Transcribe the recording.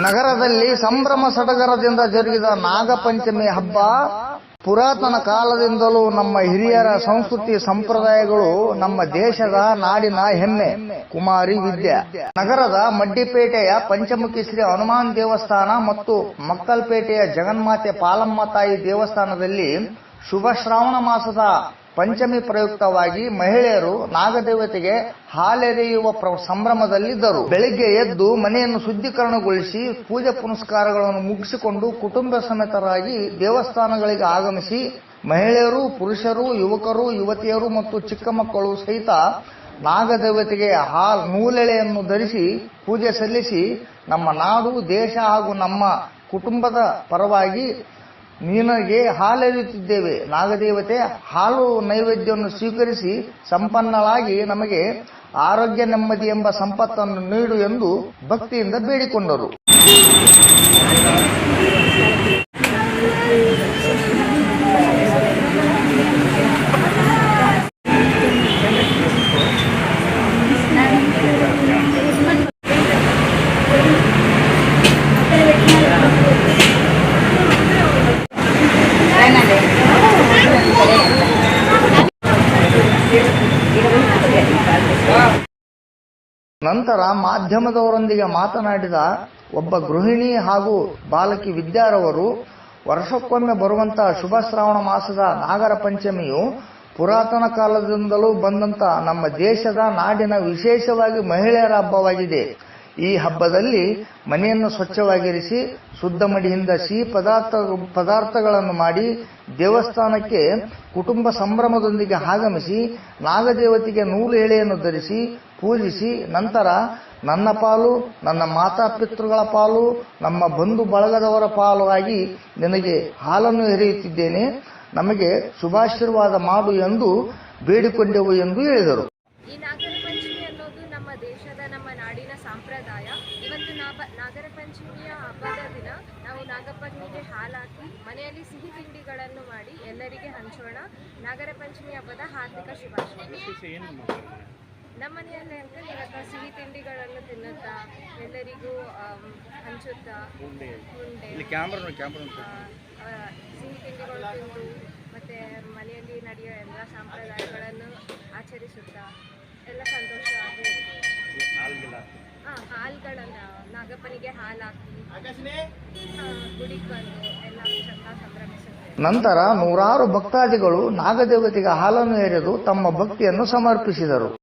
ನಗರದಲ್ಲಿ ಸಂಭ್ರಮ ಸಡಗರದಿಂದ ಜರುಗಿದ ನಾಗಪಂಚಮಿ ಹಬ್ಬ ಪುರಾತನ ಕಾಲದಿಂದಲೂ ನಮ್ಮ ಹಿರಿಯರ ಸಂಸ್ಕೃತಿ ಸಂಪ್ರದಾಯಗಳು ನಮ್ಮ ದೇಶದ ನಾಡಿನ ಹೆಮ್ಮೆ, ಕುಮಾರಿ ವಿದ್ಯೆ. ನಗರದ ಮಡ್ಡಿಪೇಟೆಯ ಪಂಚಮುಖಿ ಶ್ರೀ ಹನುಮಾನ್ ದೇವಸ್ಥಾನ ಮತ್ತು ಮಕ್ಕಲ್ಪೇಟೆಯ ಜಗನ್ಮಾತೆ ಪಾಲಮ್ಮ ತಾಯಿ ದೇವಸ್ಥಾನದಲ್ಲಿ ಶುಭ ಶ್ರಾವಣ ಮಾಸದ ಪಂಚಮಿ ಪ್ರಯುಕ್ತವಾಗಿ ಮಹಿಳೆಯರು ನಾಗದೇವತೆಗೆ ಹಾಲೆರೆಯುವ ಸಂಭ್ರಮದಲ್ಲಿದ್ದರು. ಬೆಳಿಗ್ಗೆ ಎದ್ದು ಮನೆಯನ್ನು ಶುದ್ಧೀಕರಣಗೊಳಿಸಿ ಪೂಜೆ ಪುನಸ್ಕಾರಗಳನ್ನು ಮುಗಿಸಿಕೊಂಡು ಕುಟುಂಬ ಸಮೇತರಾಗಿ ದೇವಸ್ಥಾನಗಳಿಗೆ ಆಗಮಿಸಿ ಮಹಿಳೆಯರು, ಪುರುಷರು, ಯುವಕರು, ಯುವತಿಯರು ಮತ್ತು ಚಿಕ್ಕ ಮಕ್ಕಳು ಸಹಿತ ನಾಗದೇವತೆಗೆ ಹಾಲ್, ನೂಲೆಳೆಯನ್ನು ಧರಿಸಿ ಪೂಜೆ ಸಲ್ಲಿಸಿ ನಮ್ಮ ನಾಡು, ದೇಶ ಹಾಗೂ ನಮ್ಮ ಕುಟುಂಬದ ಪರವಾಗಿ ನಿನಗೆ ಹಾಲೆರೆಯುತ್ತಿದ್ದೇವೆ. ನಾಗದೇವತೆ ಹಾಲು ನೈವೇದ್ಯವನ್ನು ಸ್ವೀಕರಿಸಿ ಸಂಪನ್ನಳಾಗಿ ನಮಗೆ ಆರೋಗ್ಯ ನೆಮ್ಮದಿ ಎಂಬ ಸಂಪತ್ತನ್ನು ನೀಡು ಎಂದು ಭಕ್ತಿಯಿಂದ ಬೇಡಿಕೊಂಡರು. ನಂತರ ಮಾಧ್ಯಮದವರೊಂದಿಗೆ ಮಾತನಾಡಿದ ಒಬ್ಬ ಗೃಹಿಣಿ ಹಾಗೂ ಬಾಲಕಿ ವಿದ್ಯಾರವರು, ವರ್ಷಕ್ಕೊಮ್ಮೆ ಬರುವಂತಹ ಶುಭ ಶ್ರಾವಣ ಮಾಸದ ನಾಗರ ಪಂಚಮಿಯು ಪುರಾತನ ಕಾಲದಿಂದಲೂ ಬಂದಂತ ನಮ್ಮ ದೇಶದ ನಾಡಿನ ವಿಶೇಷವಾಗಿ ಮಹಿಳೆಯರ ಹಬ್ಬವಾಗಿದೆ. ಈ ಹಬ್ಬದಲ್ಲಿ ಮನೆಯನ್ನು ಸ್ವಚ್ಛವಾಗಿರಿಸಿ ಶುದ್ಧ ಮಡಿಯಿಂದ ಸಿಹಿ ಪದಾರ್ಥ, ಪದಾರ್ಥಗಳನ್ನು ಮಾಡಿ ದೇವಸ್ಥಾನಕ್ಕೆ ಕುಟುಂಬ ಸಂಭ್ರಮದೊಂದಿಗೆ ಆಗಮಿಸಿ ನಾಗದೇವತೆಗೆ ನೂಲು ಎಳೆಯನ್ನು ಧರಿಸಿ ಪೂಜಿಸಿ ನಂತರ ನನ್ನ ಪಾಲು, ನನ್ನ ಮಾತಾಪಿತೃಗಳ ಪಾಲು, ನಮ್ಮ ಬಂಧು ಬಳಗದವರ ಪಾಲು ಆಗಿ ನಿನಗೆ ಹಾಲನ್ನು ಎರೆಯುತ್ತಿದ್ದೇನೆ. ನಮಗೆ ಶುಭಾಶೀರ್ವಾದ ಮಾಡು ಎಂದು ಬೇಡಿಕೊಂಡೆವು ಎಂದು ಹೇಳಿದರು ಈ ನಾಗರ ಪಂಚಮಿ ಅನ್ನೋದು ನಮ್ಮ ದೇಶದ ನಮ್ಮ ನಾಡಿನ ಸಂಪ್ರದಾಯ ಇವತ್ತು ನಾಗರ ಪಂಚಮಿಯ ಹಬ್ಬದ ದಿನ. ನಾವು ನಾಗಪ್ಪನಿಗೆ ಹಾಲಾಕಿ ಮನೆಯಲ್ಲಿ ಸಿಹಿ ತಿಂಡಿಗಳನ್ನು ಮಾಡಿ ಎಲ್ಲರಿಗೆ ಹಂಚೋಣ. ನಾಗರ ಪಂಚಮಿ ಹಬ್ಬದ ಹಾರ್ದಿಕ ಶುಭಾಶಯ. ನಮ್ಮ ಮನೆಯಲ್ಲಿ ಅಂತ ಇವತ್ತು ಸಿಹಿ ತಿಂಡಿಗಳನ್ನು ತಿನ್ನುತ್ತಾ ಎಲ್ಲರಿಗೂ ಹಂಚುತ್ತಾ ಉಂಡೆ. ಸಿಹಿ ತಿಂಡಿಗಳು ತಿಂದು ಮತ್ತೆ ಮನೆಯಲ್ಲಿ ನಡೆಯೋ ಎಲ್ಲ ಸಂಪ್ರದಾಯಗಳನ್ನು ಆಚರಿಸುತ್ತಾ ಎಲ್ಲ. ಆ, ಹಾಲ್ಗಳನ್ನ ನಾಗಪ್ಪನಿಗೆ ಹಾಲು ಹಾಕಿ ಆ, ಗುಡಿಗೆ ಬಂದು ಎಲ್ಲ ಚಂದ ಸಂಭ್ರಮಿಸುತ್ತೇವೆ ನಂತರ ನೂರಾರು ಭಕ್ತಾದಿಗಳು ನಾಗದೇವತೆಗೆ ಹಾಲನ್ನು ಎರೆದು ತಮ್ಮ ಭಕ್ತಿಯನ್ನು ಸಮರ್ಪಿಸಿದರು.